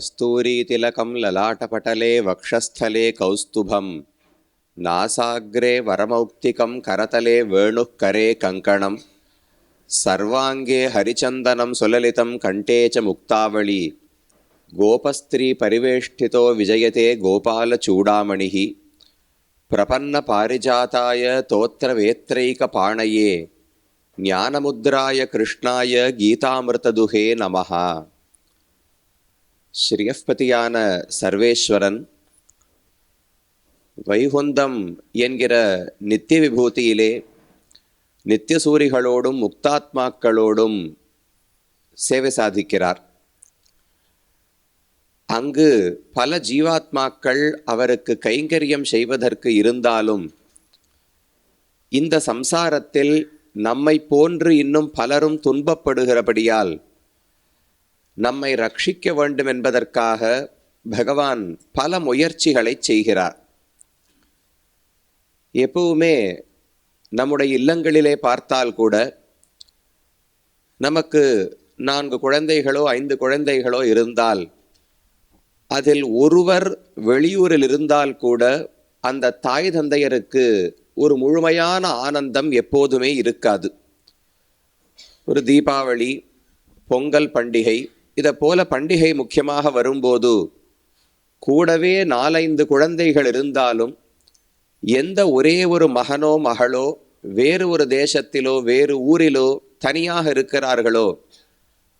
कस्तूरीतिलकं ललाटपटले वक्षस्थले कौस्तुभं नासाग्रे वरमौक्तिकं करतले वेणुः करे कङ्कणं सर्वाङ्गे हरिचन्दनं सुललितं कण्ठे च मुक्तावळी गोपस्त्रीपरिवेष्टितो विजयते गोपालचूडामणिः प्रपन्नपारिजाताय तोत्रवेत्रैकपाणये ज्ञानमुद्राय कृष्णाय गीतामृतदुहे நமः ஸ்ரீயஸ்பதியான சர்வேஸ்வரன் வைகுந்தம் என்கிற நித்திய விபூதியிலே நித்தியசூரிகளோடும் முக்தாத்மாக்களோடும் சேவை சாதிக்கிறார். அங்கு பல ஜீவாத்மாக்கள் அவருக்கு கைங்கரியம் செய்வதற்கு இருந்தாலும் இந்த சம்சாரத்தில் நம்மை போன்று இன்னும் பலரும் துன்பப்படுகிறபடியால் நம்மை ரட்சிக்க வேண்டும் என்பதற்காக பகவான் பல முயற்சிகளை செய்கிறார். எப்பவுமே நம்முடைய இல்லங்களிலே பார்த்தால் கூட நமக்கு நான்கு குழந்தைகளோ ஐந்து குழந்தைகளோ இருந்தால் அதில் ஒருவர் வெளியூரில் இருந்தால் கூட அந்த தாய் தந்தையருக்கு ஒரு முழுமையான ஆனந்தம் எப்போதுமே இருக்காது. ஒரு தீபாவளி பொங்கல் பண்டிகை இதை போல பண்டிகை முக்கியமாக வரும்போது கூடவே நாலைந்து குழந்தைகள் இருந்தாலும் எந்த ஒரே ஒரு மகனோ மகளோ வேறு ஒரு தேசத்திலோ வேறு ஊரிலோ தனியாக இருக்கிறார்களோ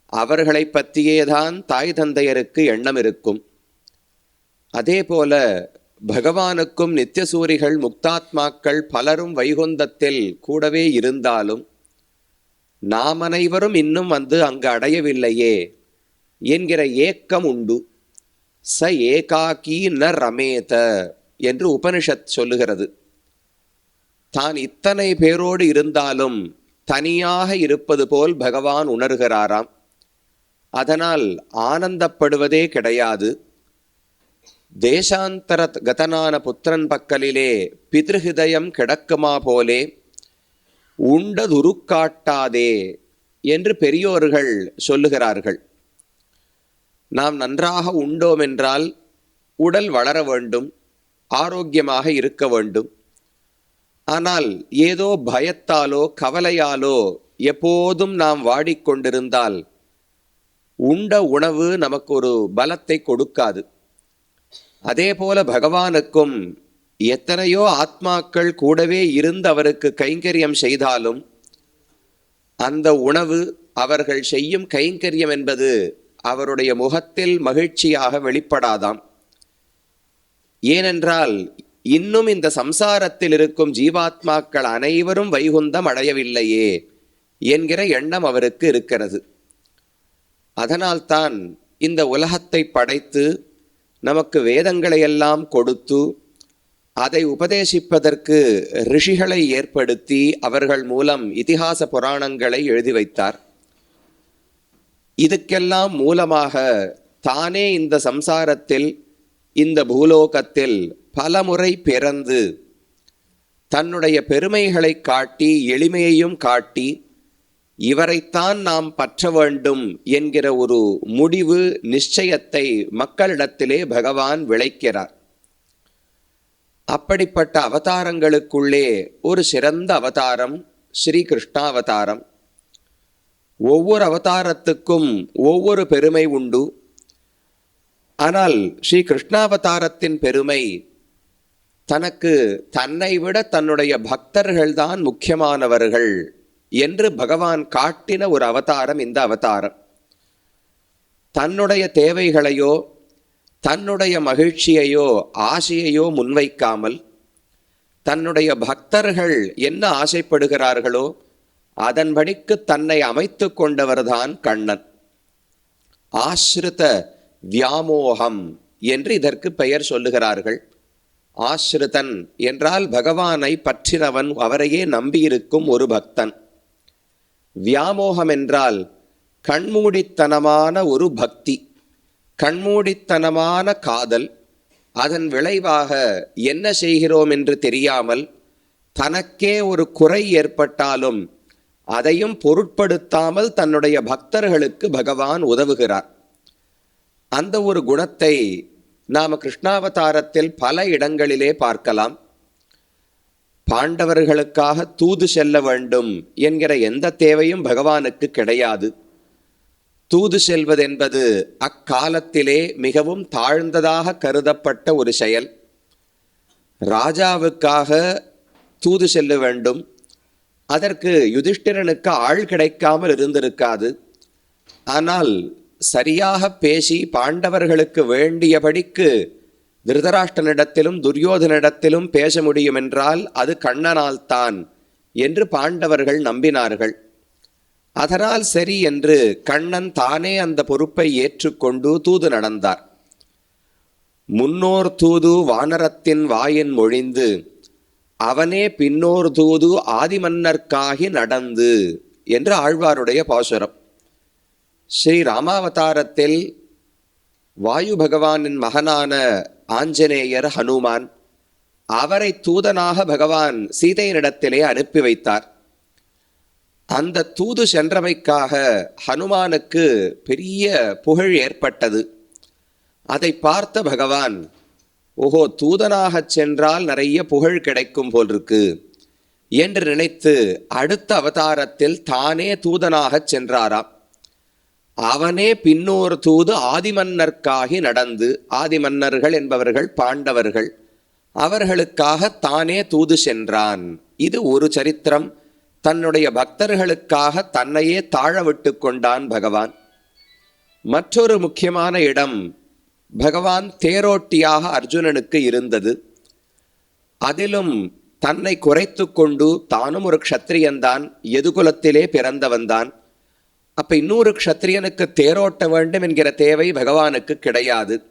அவர்களை பற்றியே தான் தாய் தந்தையருக்கு எண்ணம் இருக்கும். அதே போல பகவானுக்கும் நித்தியசூரிகள் முக்தாத்மாக்கள் பலரும் வைகுந்தத்தில் கூடவே இருந்தாலும் நாம் அனைவரும் இன்னும் வந்து அங்கு அடையவில்லையே. என்கிற ஏக்கம் உண்டு. ச ஏகாக்கி ந ரமேத என்று உபனிஷத் சொல்லுகிறது. தான் இத்தனை பேரோடு இருந்தாலும் தனியாக இருப்பது போல் பகவான் உணர்கிறாராம். அதனால் ஆனந்தப்படுவதே கிடையாது. தேசாந்தர கதனான புத்திரன் பக்கலிலே பிதிருஹிதயம் கிடக்குமா போலே உண்டதுருக்காட்டாதே என்று பெரியோர்கள் சொல்லுகிறார்கள். நாம் நன்றாக உண்டோம் என்றால் உடல் வளர வேண்டும் ஆரோக்கியமாக இருக்க வேண்டும். ஆனால் ஏதோ பயத்தாலோ கவலையாலோ எப்போதும் நாம் வாடிக்கொண்டிருந்தால் உண்ட உணவு நமக்கு ஒரு பலத்தை கொடுக்காது. அதே போல பகவானுக்கும் எத்தனையோ ஆத்மாக்கள் கூடவே இருந்து அவருக்கு கைங்கரியம் செய்தாலும் அந்த உணவு அவர்கள் செய்யும் கைங்கரியம் என்பது அவருடைய முகத்தில் மகிழ்ச்சியாக வெளிப்படாதாம். ஏனென்றால் இன்னும் இந்த சம்சாரத்தில் இருக்கும் ஜீவாத்மாக்கள் அனைவரும் வைகுந்தம் அடையவில்லையே என்கிற எண்ணம் அவருக்கு இருக்கிறது. அதனால்தான் இந்த உலகத்தை படைத்து நமக்கு வேதங்களை எல்லாம் கொடுத்து அதை உபதேசிப்பதற்கு ரிஷிகளை ஏற்படுத்தி அவர்கள் மூலம் இதிகாச புராணங்களை எழுதி வைத்தார். இதுக்கெல்லாம் மூலமாக தானே இந்த சம்சாரத்தில் இந்த பூலோகத்தில் பலமுறை பிறந்து தன்னுடைய பெருமைகளை காட்டி எளிமையையும் காட்டி இவரைத்தான் நாம் பற்ற வேண்டும் என்கிற ஒரு முடிவு நிச்சயத்தை மக்களிடத்திலே பகவான் விளைக்கிறார். அப்படிப்பட்ட அவதாரங்களுக்குள்ளே ஒரு சிறந்த அவதாரம் ஸ்ரீ கிருஷ்ணாவதாரம். ஒவ்வொரு அவதாரத்துக்கும் ஒவ்வொரு பெருமை உண்டு. ஆனால் ஸ்ரீ கிருஷ்ணாவதாரத்தின் பெருமை தனக்கு தன்னை விட தன்னுடைய பக்தர்கள்தான் முக்கியமானவர்கள் என்று பகவான் காட்டின ஒரு அவதாரம் இந்த அவதாரம். தன்னுடைய தேவைகளையோ தன்னுடைய மகிழ்ச்சியையோ ஆசையையோ முன்வைக்காமல் தன்னுடைய பக்தர்கள் என்ன ஆசைப்படுகிறார்களோ அதன்படிக்கு தன்னை அமைத்து கொண்டவர்தான் கண்ணன். ஆசிரித வியாமோகம் என்று இதற்கு பெயர் சொல்லுகிறார்கள். ஆசிரிதன் என்றால் பகவானை பற்றினவன் அவரையே நம்பியிருக்கும் ஒரு பக்தன். வியாமோகம் என்றால் கண்மூடித்தனமான ஒரு பக்தி கண்மூடித்தனமான காதல். அதன் விளைவாக என்ன செய்கிறோம் என்று தெரியாமல் தனக்கே ஒரு குறை ஏற்பட்டாலும் அதையும் பொருட்படுத்தாமல் தன்னுடைய பக்தர்களுக்கு பகவான் உதவுகிறார். அந்த ஒரு குணத்தை நாம் கிருஷ்ணாவதாரத்தில் பல இடங்களிலே பார்க்கலாம். பாண்டவர்களுக்காக தூது செல்ல வேண்டும் என்கிற எந்த தேவையும் பகவானுக்கு கிடையாது. தூது செல்வதென்பது அக்காலத்திலே மிகவும் தாழ்ந்ததாக கருதப்பட்ட ஒரு செயல். ராஜாவுக்காக தூது செல்ல வேண்டும். அதற்கு யுதிஷ்டிரனுக்கு ஆள் கிடைக்காமல் இருந்திருக்காது. ஆனால் சரியாக பேசி பாண்டவர்களுக்கு வேண்டியபடிக்கு திருதராஷ்டனிடத்திலும் துரியோதனிடத்திலும் பேச முடியும் என்றால் அது கண்ணனால் தான் என்று பாண்டவர்கள் நம்பினார்கள். அதனால் சரி என்று கண்ணன் தானே அந்த பொறுப்பை ஏற்றுக்கொண்டு தூது நடந்தார். முன்னோர் தூது வானரத்தின் வாயின் மொழிந்து அவனே பின்னோர் தூது ஆதிமன்னர்க்காகி நடந்து என்று ஆழ்வாருடைய பாசுரம். ஸ்ரீ ராமாவதாரத்தில் வாயு பகவானின் மகனான ஆஞ்சநேயர் ஹனுமான் அவரை தூதனாக பகவான் சீதையனிடத்திலே அனுப்பி வைத்தார். அந்த தூது சென்றமைக்காக ஹனுமானுக்கு பெரிய புகழ் ஏற்பட்டது. அதை பார்த்த பகவான் ஓஹோ தூதனாகச் சென்றால் நிறைய புகழ் கிடைக்கும் போல் இருக்கு என்று நினைத்து அடுத்த அவதாரத்தில் தானே தூதனாகச் சென்றாராம். அவனே பின்னோர் தூது ஆதிமன்னர்க்காகி நடந்து ஆதிமன்னர்கள் என்பவர்கள் பாண்டவர்கள் அவர்களுக்காக தானே தூது சென்றான். இது ஒரு சரித்திரம். தன்னுடைய பக்தர்களுக்காக தன்னையே தாழ விட்டு கொண்டான் பகவான். மற்றொரு முக்கியமான இடம் பகவான் தேரோட்டியாக அர்ஜுனனுக்கு இருந்தது. அதிலும் தன்னை குறைத்து கொண்டு தானும் ஒரு க்ஷத்திரியன்தான் எதுகுலத்திலே பிறந்தவன்தான் அப்போ இன்னொரு க்ஷத்திரியனுக்கு தேரோட்ட வேண்டும் என்கிற தேவை பகவானுக்கு கிடையாது.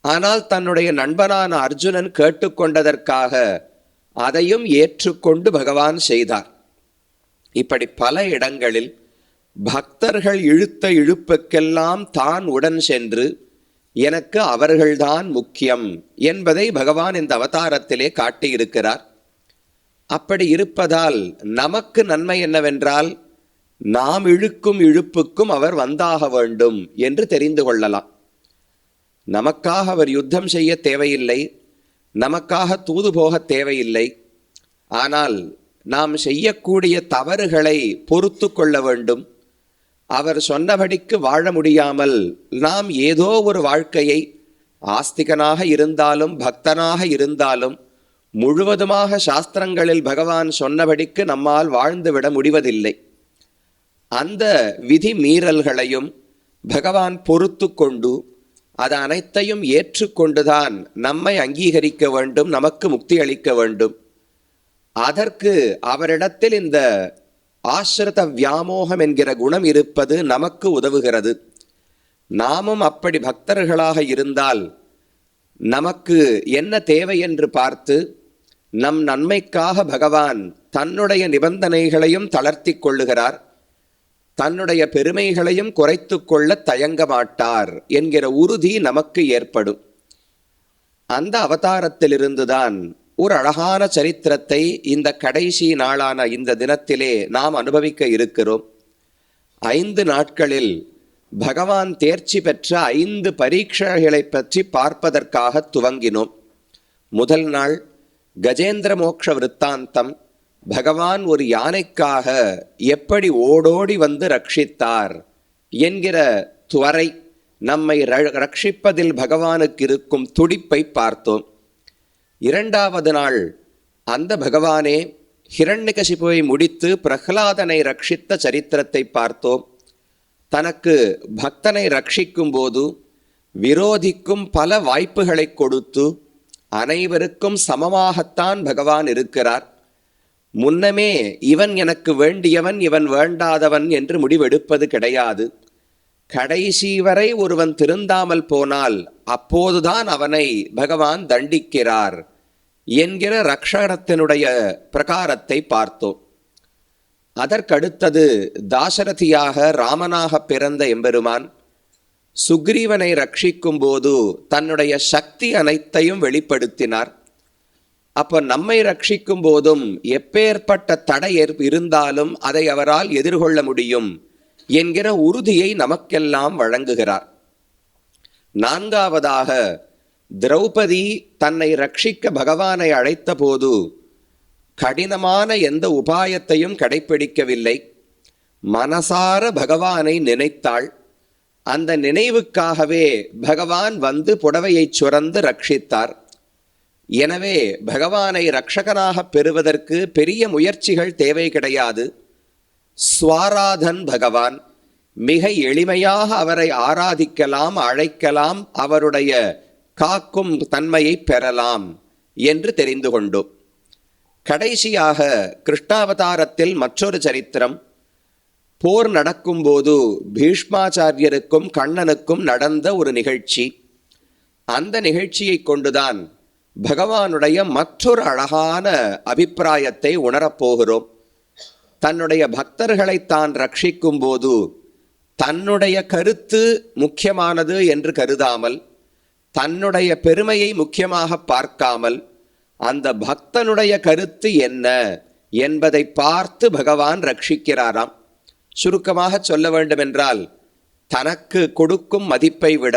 ஆனால் தன்னுடைய நண்பனான அர்ஜுனன் கேட்டுக்கொண்டதற்காக அதையும் ஏற்றுக்கொண்டு பகவான் செய்தார். இப்படி பல இடங்களில் பக்தர்கள் இழுத்த இழுப்புக்கெல்லாம் தான் உடன் சென்று எனக்கு அவர்கள்தான் முக்கியம் என்பதை பகவான் இந்த அவதாரத்திலே காட்டியிருக்கிறார். அப்படி இருப்பதால் நமக்கு நன்மை என்னவென்றால் நாம் இழுக்கும் இழுப்புக்கும் அவர் வந்தாக வேண்டும் என்று தெரிந்து கொள்ளலாம். நமக்காக அவர் யுத்தம் செய்ய தேவையில்லை நமக்காக தூது போக தேவையில்லை. ஆனால் நாம் செய்யக்கூடிய தவறுகளை பொறுத்து கொள்ள வேண்டும். அவர் சொன்னபடிக்கு வாழ முடியாமல் நாம் ஏதோ ஒரு வாழ்க்கையை ஆஸ்திகனாக இருந்தாலும் பக்தனாக இருந்தாலும் முழுவதுமாக சாஸ்திரங்களில் பகவான் சொன்னபடிக்கு நம்மால் வாழ்ந்துவிட முடிவதில்லை. அந்த விதி மீறல்களையும் பகவான் பொறுத்து கொண்டு அது அனைத்தையும் ஏற்றுக்கொண்டுதான் நம்மை அங்கீகரிக்க வேண்டும் நமக்கு முக்தி அளிக்க வேண்டும். அதற்கு அவரிடத்தில் இந்த ஆசிரித வியாமோகம் என்கிற குணம் இருப்பது நமக்கு உதவுகிறது. நாமும் அப்படி பக்தர்களாக இருந்தால் நமக்கு என்ன தேவை என்று பார்த்து நம் நன்மைக்காக பகவான் தன்னுடைய நிபந்தனைகளையும் தளர்த்தி கொள்ளுகிறார். தன்னுடைய பெருமைகளையும் குறைத்து கொள்ள தயங்க மாட்டார் என்கிற உறுதி நமக்கு ஏற்படும். அந்த அவதாரத்திலிருந்துதான் ஒரு அழகான சரித்திரத்தை இந்த கடைசி நாளான இந்த தினத்திலே நாம் அனுபவிக்க இருக்கிறோம். ஐந்து நாட்களில் பகவான் தேர்ச்சி பெற்ற ஐந்து பரீட்சைகளை பற்றி பார்ப்பதற்காக துவங்கினோம். முதல் நாள் கஜேந்திர மோக்ஷ விருத்தாந்தம். பகவான் ஒரு யானைக்காக எப்படி ஓடோடி வந்து ரட்சித்தார் என்கிற துவரை நம்மை ர- ரட்சிப்பதில் பகவானுக்கு இருக்கும் துடிப்பை பார்த்தோம். இரண்டாவது நாள் அந்த பகவானே ஹிரண்யகசிபுவை முடித்து பிரகலாதனை ரட்சித்த சரித்திரத்தை பார்த்தோம். தனக்கு பக்தனை ரட்சிக்கும் போது விரோதிக்கும் பல வாய்ப்புகளை கொடுத்து அனைவருக்கும் சமமாகத்தான் பகவான் இருக்கிறார். முன்னமே இவன் எனக்கு வேண்டியவன் இவன் வேண்டாதவன் என்று முடிவெடுப்பது கிடையாது. கடைசி வரை ஒருவன் திருந்தாமல் போனால் அப்போதுதான் அவனை பகவான் தண்டிக்கிறார் என்கிற ரக்ஷணத்தினுடைய பிரகாரத்தை பார்த்தோம். அதற்கடுத்தது தாசரதியாக ராமனாக பிறந்த எம்பெருமான் சுக்ரீவனை ரட்சிக்கும் போது தன்னுடைய சக்தி அனைத்தையும் வெளிப்படுத்தினார். அப்போ நம்மை ரட்சிக்கும் போதும் எப்பேற்பட்ட தடை இருந்தாலும் அதை அவரால் எதிர்கொள்ள முடியும். என்கிற உறுதியை நமக்கெல்லாம் வழங்குகிறார். நான்காவதாக திரௌபதி தன்னை ரட்சிக்க பகவானை அழைத்தபோது கடினமான எந்த உபாயத்தையும் கடைப்பிடிக்கவில்லை. மனசார பகவானை நினைத்தாள். அந்த நினைவுக்காகவே பகவான் வந்து புடவையைச் சுரந்து ரட்சித்தார். எனவே பகவானை ரட்சகனாக பெறுவதற்கு பெரிய முயற்சிகள் தேவை கிடையாது. ஸ்வாராதன் பகவான் மிக எளிமையாக அவரை ஆராதிக்கலாம் அழைக்கலாம் அவருடைய காக்கும் தன்மையை பெறலாம் என்று தெரிந்து கொண்டோம் கடைசியாக கிருஷ்ணாவதாரத்தில் மற்றொரு சரித்திரம் போர் நடக்கும்போது பீஷ்மாச்சாரியருக்கும் கண்ணனுக்கும் நடந்த ஒரு நிகழ்ச்சி. அந்த நிகழ்ச்சியை கொண்டுதான் பகவானுடைய மற்றொரு அழகான அபிப்பிராயத்தை உணரப்போகிறோம் தன்னுடைய பக்தர்களை தான் ரட்சிக்கும் போது தன்னுடைய கருத்து முக்கியமானது என்று கருதாமல் தன்னுடைய பெருமையை முக்கியமாக பார்க்காமல் அந்த பக்தனுடைய கருத்து என்ன என்பதை பார்த்து பகவான் ரட்சிக்கிறாராம். சுருக்கமாக சொல்ல வேண்டுமென்றால் தனக்கு கொடுக்கும் மதிப்பை விட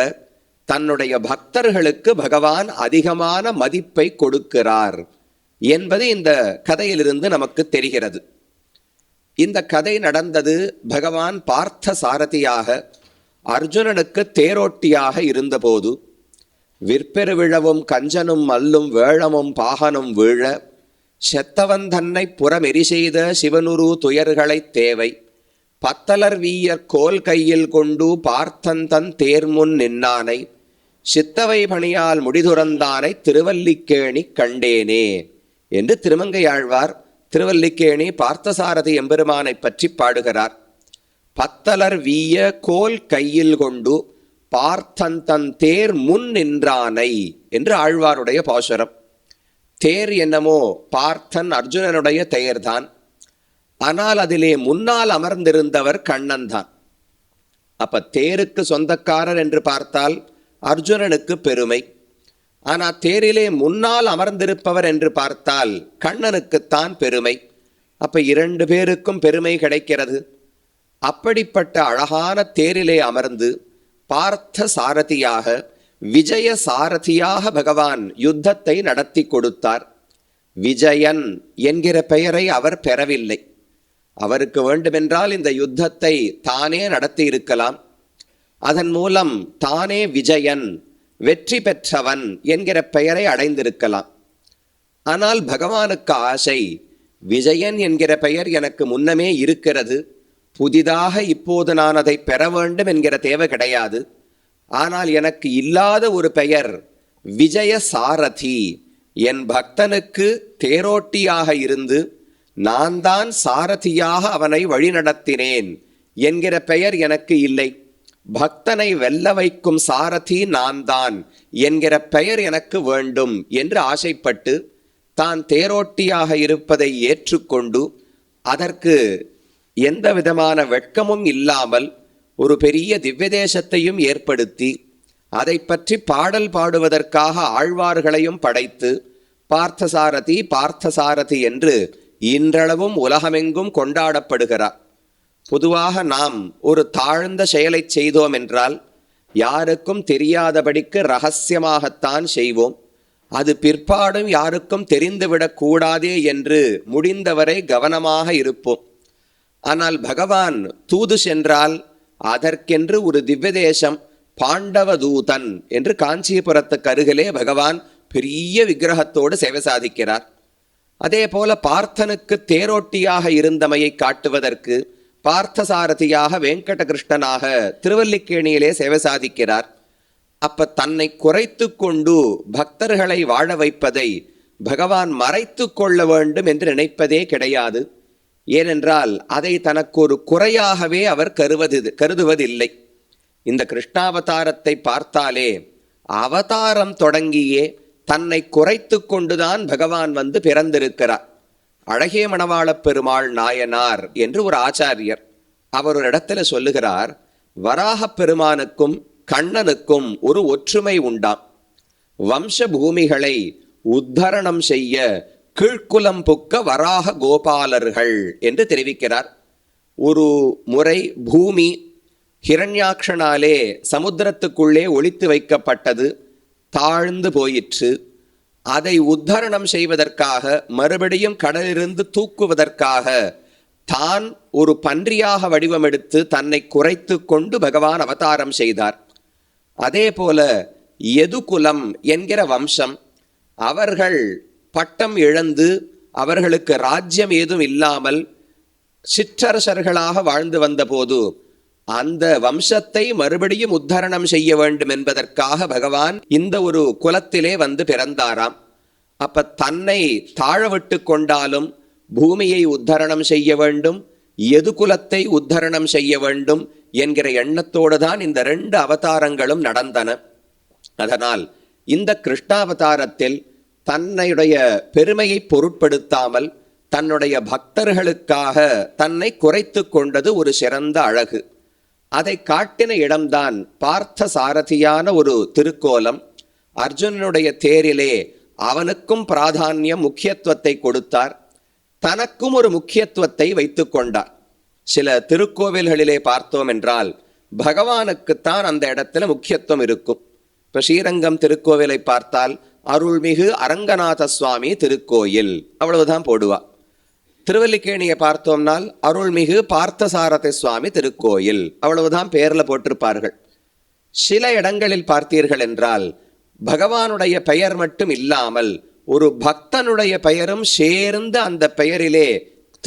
தன்னுடைய பக்தர்களுக்கு பகவான் அதிகமான மதிப்பை கொடுக்கிறார் என்பது இந்த கதையிலிருந்து நமக்கு தெரிகிறது. இந்த கதை நடந்தது பகவான் பார்த்த சாரதியாக அர்ஜுனனுக்கு தேரோட்டியாக இருந்தபோது விற்பெருவிழவும் கஞ்சனும் மல்லும் வேளமும் பாகனும் வீழ செத்தவன் தன்னை புறமெரி செய்த சிவனுரு துயர்களைத் தேவை பத்தலர் வீயர் கோல் கையில் கொண்டு பார்த்தன் தன் தேர்முன் நின்னானை சித்தவை பணியால் முடிதுறந்தானை திருவல்லிக்கேணி கண்டேனே என்று திருமங்கையாழ்வார் திருவல்லிக்கேணி பார்த்தசாரதி எம்பெருமானை பற்றி பாடுகிறார். பத்தலர் வீய கோல் கையில் கொண்டு பார்த்தன் தன் தேர் முன் நின்றானை என்று ஆழ்வாருடைய பாசுரம். தேர் என்னமோ பார்த்தன் அர்ஜுனனுடைய தேர்தான் ஆனால் அதிலே முன்னால் அமர்ந்திருந்தவர் கண்ணன் தான் அப்ப தேருக்கு சொந்தக்காரர் என்று பார்த்தால் அர்ஜுனனுக்கு பெருமை. ஆனால் தேரிலே முன்னால் அமர்ந்திருப்பவர் என்று பார்த்தால் கண்ணனுக்குத்தான் பெருமை. அப்போ இரண்டு பேருக்கும் பெருமை கிடைக்கிறது. அப்படிப்பட்ட அழகான தேரிலே அமர்ந்து பார்த்த சாரதியாக விஜய சாரதியாக பகவான் யுத்தத்தை நடத்தி கொடுத்தார். விஜயன் என்கிற பெயரை அவர் பெறவில்லை. அவருக்கு வேண்டுமென்றால் இந்த யுத்தத்தை தானே நடத்தி இருக்கலாம். அதன் மூலம் தானே விஜயன் வெற்றி பெற்றவன் என்கிற பெயரை அடைந்திருக்கலாம். ஆனால் பகவானுக்கு ஆசை விஜயன் என்கிற பெயர் எனக்கு முன்னமே இருக்கிறது. புதிதாக இப்போது நான் அதை பெற வேண்டும் என்கிற தேவை கிடையாது. ஆனால் எனக்கு இல்லாத ஒரு பெயர் விஜய சாரதி என் பக்தனுக்கு தேரோட்டியாக இருந்து நான் தான் சாரதியாக அவனை வழிநடத்தினேன் என்கிற பெயர் எனக்கு இல்லை. பக்தனை வெல்ல வைக்கும் சாரதி நான் தான் என்கிற பெயர் எனக்கு வேண்டும் என்று ஆசைப்பட்டு தான் தேரோட்டியாக இருப்பதை ஏற்றுக்கொண்டு அதற்கு எந்த விதமான வெட்கமும் இல்லாமல் ஒரு பெரிய திவ்யதேசத்தையும் ஏற்படுத்தி அதை பற்றி பாடல் பாடுவதற்காக ஆழ்வார்களையும் படைத்து பார்த்தசாரதி பார்த்தசாரதி என்று இன்றளவும் உலகமெங்கும் கொண்டாடப்படுகிறார். பொதுவாக நாம் ஒரு தாழ்ந்த செயலை செய்தோம் என்றால் யாருக்கும் தெரியாதபடிக்கு ரகசியமாகத்தான் செய்வோம். அது பிற்பாடும் யாருக்கும் தெரிந்துவிடக்கூடாதே என்று முடிந்தவரை கவனமாக இருப்போம். ஆனால் பகவான் தூது சென்றால் அதற்கென்று ஒரு திவ்யதேசம் பாண்டவ தூதன் என்று காஞ்சிபுரத்துக்கு அருகிலே பகவான் பெரிய விக்கிரகத்தோடு சேவை சாதிக்கிறார். அதே போல பார்த்தனுக்கு தேரோட்டியாக இருந்தமையை காட்டுவதற்கு பார்த்தசாரதியாக வெங்கடகிருஷ்ணனாக திருவல்லிக்கேணியிலே சேவை சாதிக்கிறார். அப்ப தன்னை குறைத்து கொண்டு பக்தர்களை வாழ வைப்பதை பகவான் மறைத்து கொள்ள வேண்டும் என்று நினைப்பதே கிடையாது. ஏனென்றால் அதை தனக்கு ஒரு குறையாகவே அவர் கருவது கருதுவதில்லை. இந்த கிருஷ்ணாவதாரத்தை பார்த்தாலே அவதாரம் தொடங்கியே தன்னை குறைத்து கொண்டுதான் பகவான் வந்து பிறந்திருக்கிறார். அழகே மணவாளப் பெருமாள் நாயனார் என்று ஒரு ஆச்சாரியர் அவர் ஒரு இடத்துல சொல்லுகிறார் வராகப் பெருமானுக்கும் கண்ணனுக்கும் ஒரு ஒற்றுமை உண்டாம். வம்ச பூமிகளை உத்தரணம் செய்ய கீழ்குலம் புக்க வராக கோபாலர்கள் என்று தெரிவிக்கிறார். ஒரு முறை பூமி ஹிரண்யாக்ஷனாலே சமுத்திரத்துக்குள்ளே ஒளித்து வைக்கப்பட்டது தாழ்ந்து போயிற்று. அதை உத்தரணம் செய்வதற்காக மறுபடியும் கடலிலிருந்து தூக்குவதற்காக தான் ஒரு பன்றியாக வடிவமெடுத்து தன்னை குறைத்து கொண்டு பகவான் அவதாரம் செய்தார். அதே போல எதுகுலம் என்கிற வம்சம் அவர்கள் பட்டம் இழந்து அவர்களுக்கு ராஜ்யம் ஏதும் இல்லாமல் சிற்றரசர்களாக வாழ்ந்து வந்தபோது அந்த வம்சத்தை மறுபடியும் உத்தரணம் செய்ய வேண்டும் என்பதற்காக பகவான் இந்த ஒரு குலத்திலே வந்து பிறந்தாராம். அப்ப தன்னை தாழவிட்டு கொண்டாலும் பூமியை உத்தரணம் செய்ய வேண்டும் எது குலத்தை உத்தரணம் செய்ய வேண்டும் என்கிற எண்ணத்தோடு தான் இந்த ரெண்டு அவதாரங்களும் நடந்தன. அதனால் இந்த கிருஷ்ணாவதாரத்தில் தன்னுடைய பெருமையை பொருட்படுத்தாமல் தன்னுடைய பக்தர்களுக்காக தன்னை குறைத்து கொண்டது ஒரு சிறந்த அழகு. அதை காட்டின இடம்தான் பார்த்த சாரதியான ஒரு திருக்கோலம். அர்ஜுனனுடைய தேரிலே அவனுக்கும் பிராதானியம் முக்கியத்துவத்தை கொடுத்தார். தனக்கும் ஒரு முக்கியத்துவத்தை வைத்து கொண்டார். சில திருக்கோவில்களிலே பார்த்தோம் என்றால் பகவானுக்குத்தான் அந்த இடத்துல முக்கியத்துவம் இருக்கும். இப்போ ஸ்ரீரங்கம் திருக்கோவிலை பார்த்தால் அருள்மிகு அரங்கநாத சுவாமி திருக்கோயில். அவ்வளவுதான் போடுவா. திருவல்லிக்கேணியை பார்த்தோம்னால் அருள்மிகு பார்த்தசாரதி சுவாமி திருக்கோயில். அவ்வளவுதான் பெயரில் போட்டிருப்பார்கள். சில இடங்களில் பார்த்தீர்கள் என்றால் பகவானுடைய பெயர் மட்டும் இல்லாமல் ஒரு பக்தனுடைய பெயரும் சேர்ந்து அந்த பெயரிலே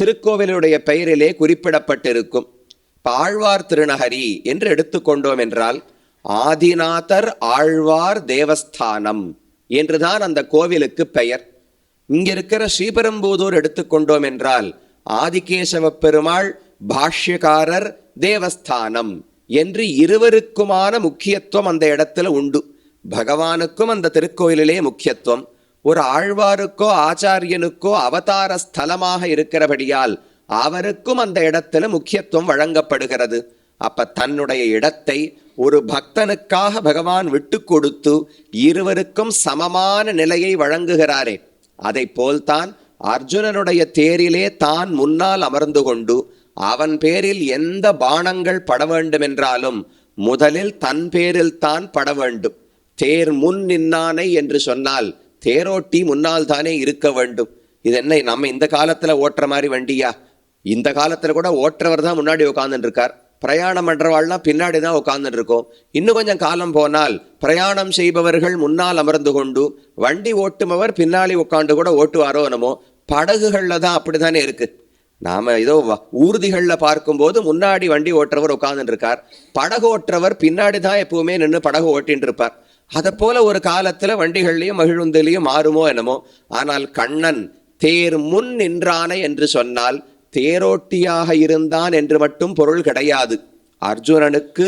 திருக்கோவிலுடைய பெயரிலே குறிப்பிடப்பட்டிருக்கும். ஆழ்வார் திருநகரி என்று எடுத்துக்கொண்டோம் என்றால் ஆதிநாதர் ஆழ்வார் தேவஸ்தானம் என்றுதான் அந்த கோவிலுக்கு பெயர். இங்க இருக்கிற ஸ்ரீபெரும்புதூர் எடுத்துக்கொண்டோம் என்றால் ஆதிகேசவ பெருமாள் பாஷ்யக்காரர் தேவஸ்தானம் என்று இருவருக்குமான முக்கியத்துவம் அந்த இடத்துல உண்டு. பகவானுக்கும் அந்த திருக்கோயிலிலே முக்கியத்துவம். ஒரு ஆழ்வாருக்கோ ஆச்சாரியனுக்கோ அவதார ஸ்தலமாக இருக்கிறபடியால் அவருக்கும் அந்த இடத்துல முக்கியத்துவம் வழங்கப்படுகிறது. அப்ப தன்னுடைய இடத்தை ஒரு பக்தனுக்காக பகவான் விட்டு கொடுத்து இருவருக்கும் சமமான நிலையை வழங்குகிறாரே. அதை போல்தான் அர்ஜுனனுடைய தேரிலே தான் முன்னால் அமர்ந்து கொண்டு அவன் பேரில் எந்த பானங்கள் பட வேண்டுமென்றாலும் முதலில் தன் பேரில் தான் பட வேண்டும். தேர் முன் நின்னானை என்று சொன்னால் தேரோட்டி முன்னால் தானே இருக்க வேண்டும். இது என்ன நம்ம இந்த காலத்துல ஓட்டுற மாதிரி வண்டியா? இந்த காலத்துல கூட ஓட்டுறவர் தான் முன்னாடி உட்கார்ந்துட்டு இருக்கார். பிரயாணம் பண்றவாள்லாம் பின்னாடி தான் உட்கார்ந்துட்டு இருக்கோம் இன்னும் கொஞ்சம் காலம் போனால் பிரயாணம் செய்பவர்கள் முன்னால் அமர்ந்து கொண்டு வண்டி ஓட்டுபவர் பின்னாடி உட்காந்து கூட ஓட்டுவாரோ என்னமோ படகுகளில் தான் அப்படித்தானே இருக்கு. நாம ஏதோ வ- பார்க்கும்போது முன்னாடி வண்டி ஓட்டுறவர் உட்காந்துட்டு இருக்கார் படகு ஓட்டுறவர் பின்னாடி தான் எப்பவுமே நின்று படகு ஓட்டின்னு இருப்பார் அதை போல ஒரு காலத்தில் வண்டிகள்லையும் மகிழுந்திலையும் மாறுமோ என்னமோ ஆனால் கண்ணன் தேர் முன் நின்றானே என்று சொன்னால் தேரோட்டியாக இருந்தான் என்று மட்டும் பொருள் கிடையாது. அர்ஜுனனுக்கு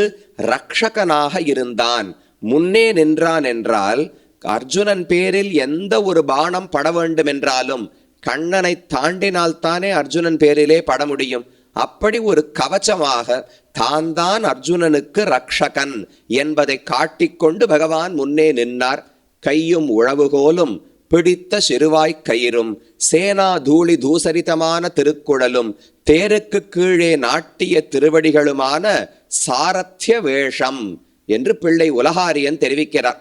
ரக்ஷகனாக இருந்தான். முன்னே நின்றான் என்றால் அர்ஜுனன் பேரில் எந்த ஒரு பானம் பட வேண்டும் என்றாலும் கண்ணனை தாண்டினால்தானே அர்ஜுனன் பேரிலே பட முடியும். அப்படி ஒரு கவச்சமாக தான் தான் அர்ஜுனனுக்கு ரக்ஷகன் என்பதை காட்டிக்கொண்டு பகவான் முன்னே நின்னார். கையும் உழவுகோலும் பிடித்த சிறுவாய்க் கயிறும் சேனா தூளி தூசரிதமான திருக்குடலும் தேருக்கு கீழே நாட்டிய திருவடிகளுமான சாரத்திய வேஷம் என்று பிள்ளை உலகாரியன் தெரிவிக்கிறார்.